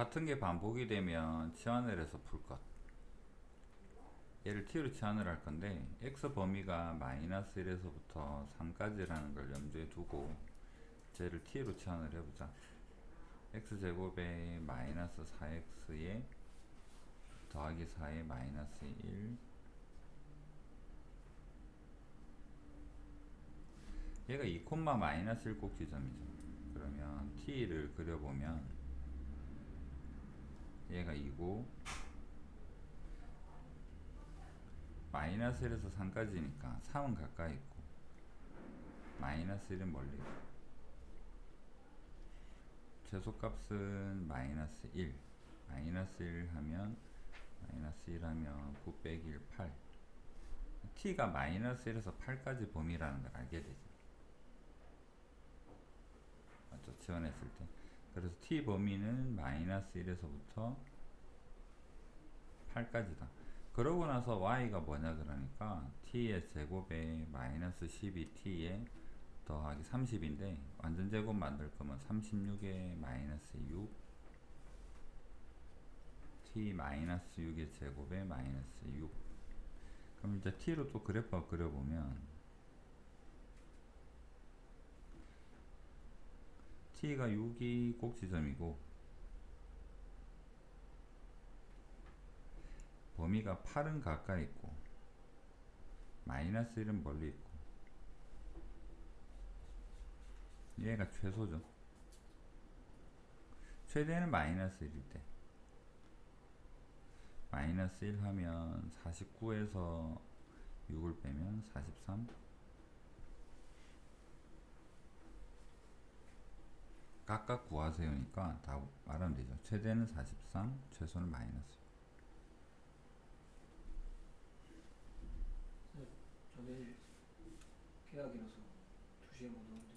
같은 게 반복이 되면 치환을 해서 풀 것. 얘를 t로 치환을 할 건데 x 범위가 마이너스 1에서부터 3까지라는 걸 염두에 두고 쟤를 t로 치환을 해보자. x제곱에 마이너스 4x에 더하기 4에 마이너스 1 얘가 2 콤마 마이너스 1 꼭지점이죠. 그러면 t를 그려보면 얘가 2고 마이너스 1에서 3까지니까 3은 가까이 있고 마이너스 1은 멀리 있고. 최소값은 마이너스 1 마이너스 1 하면 마이너스 1 하면 9 빼기 1 8 t가 마이너스 1에서 8까지 범위라는 걸 알게 되죠. 맞죠? 지원했을 때 그래서 t 범위는 마이너스 1에서부터 8까지다. 그러고 나서 y가 뭐냐 그러니까 t의 제곱에 마이너스 12t에 더하기 30인데 완전 제곱 만들 거면 36에 마이너스 6 t 마이너스 6의 제곱에 마이너스 6 그럼 이제 t로 또 그래프 그려보면 t가 6이 꼭지점이고 범위가 8은 가까이 있고 마이너스 1은 멀리 있고 얘가 최소죠. 최대는 마이너스 1일 때. 마이너스 1 하면 49에서 6을 빼면 43 각각 구하세요니까 다 말하면 되죠. 최대는 43 최소는 마이너스. 저 내일 계약이라서 2시에 못 오는데